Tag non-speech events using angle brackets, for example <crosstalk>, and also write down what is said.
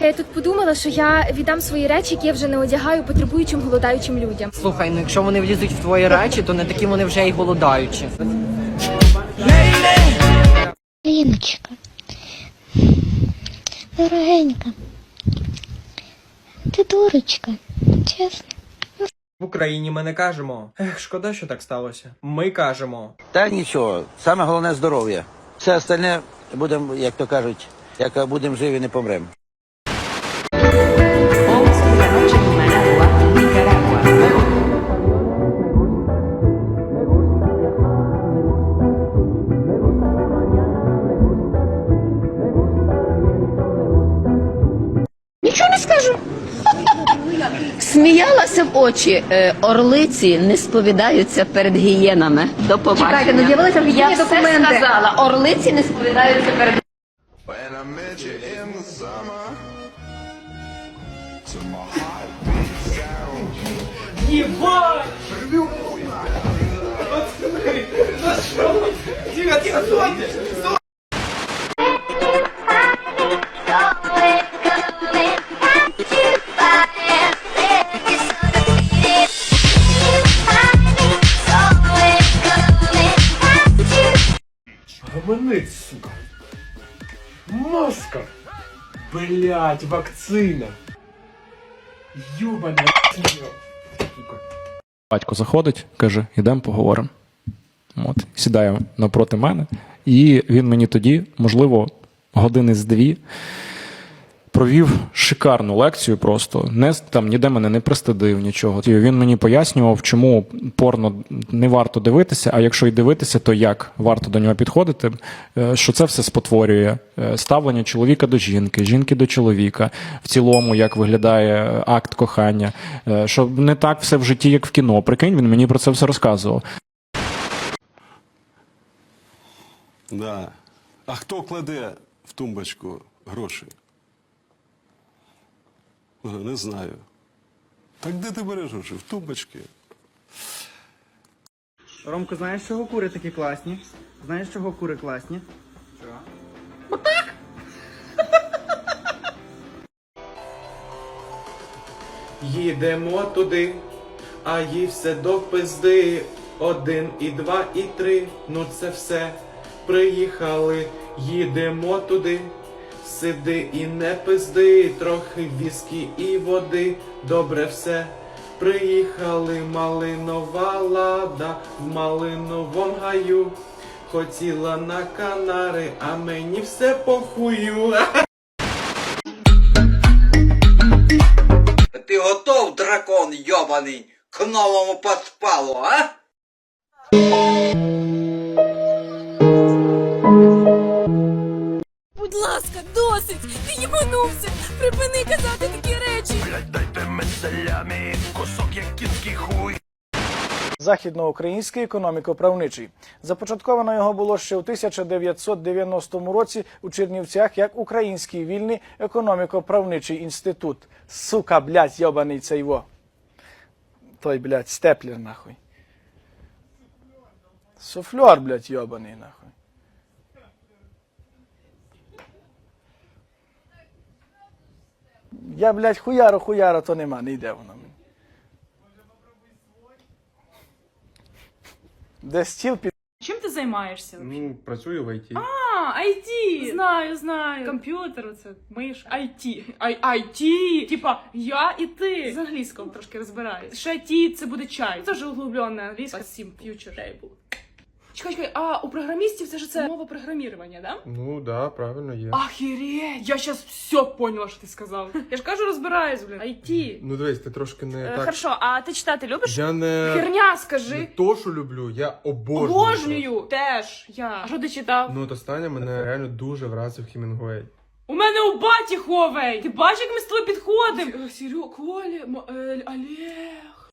Я тут подумала, що я віддам свої речі, які я вже не одягаю потребуючим голодаючим людям. Слухай, ну якщо вони влізуть в твої речі, то не такі вони вже й голодаючі. Ліночка, дорогенька, ти дурочка, чесно. В Україні ми не кажемо. Ех, шкода, що так сталося. Ми кажемо. Та нічого, саме головне здоров'я. Все остальне будемо, як то кажуть, як будемо живі, не помремо. Скажу. <laughs> Сміялася в очі. Е, Орлиці не сповідаються перед гієнами. До побачення. Чекайте, ну з'явилися Я все документи. сказала. Орлиці не сповідаються перед Гаманець, сука. Маска. Блять, вакцина. Ёбаная сука. Батько заходить, каже: ідемо поговоримо. От, сідає напроти мене, і він мені тоді, можливо, години з дві провів шикарну лекцію просто. Не, там, ніде мене не пристидив нічого. Він мені пояснював, чому порно не варто дивитися, а якщо й дивитися, то як варто до нього підходити, е, що це все спотворює е, ставлення чоловіка до жінки, жінки до чоловіка, в цілому, як виглядає акт кохання, е, що не так все в житті, як в кіно. Прикинь, він мені про це все розказував. Да. А хто кладе в тумбочку гроші? Е, Не знаю. Так де ти береш гроші? В тумбочки. Ромко, знаєш, чого кури такі класні? Знаєш, чого кури класні? Чого? Їдемо туди, а їй все до пизди. Один і два, і три, ну це все. Приїхали, їдемо туди. Сиди і не пизди, трохи віскі і води, добре все. Приїхали малинова лада в малиновому гаю. Хотіла на канари, а мені все похую. <laughs> Ти готов, дракон йобаний, к новому подпалу, а? Досить! Ти їбанувся! Припини казати такі речі! Західноукраїнський економіко-правничий. Започатковано його було ще у 1990 році у Чернівцях як Український вільний економіко-правничий інститут. Сука, блядь, йобаний цей во. Той, блядь, степлер, нахуй. Суфльор, блядь, йобаний, нахуй. Я, блядь, хуяро, хуяро, то нема, не йде воно. мені. Де стіл під Чим ти займаєшся? Ну, працюю в IT. А, IT! Знаю, знаю. Комп'ютер, це миш. IT. Ай, IT! Типа, я і ти. З англійського трошки розбираюсь. Ще ті, це буде чай. Це вже углублена англійська. Sim Future Table. Чекай, чекай, а у програмістів це ж це мова програмірування, да? Ну, да, правильно є. Охереть! Я сейчас все поняла, що ти сказав. <laughs> Я ж кажу, розбираюсь, блін. IT. Ну, дивись, ти трошки не Е, так. Хорошо, а ти читати любиш? Я не... Херня, не скажи. то, що люблю, я обожнюю. Обожнюю теж. Я. А що ти читав? Ну, от останнє мене реально дуже вразив Хемінгуей. У мене у баті ховей! Ти бачиш, як ми з тобою підходимо? Серега, Коля, е, Олег.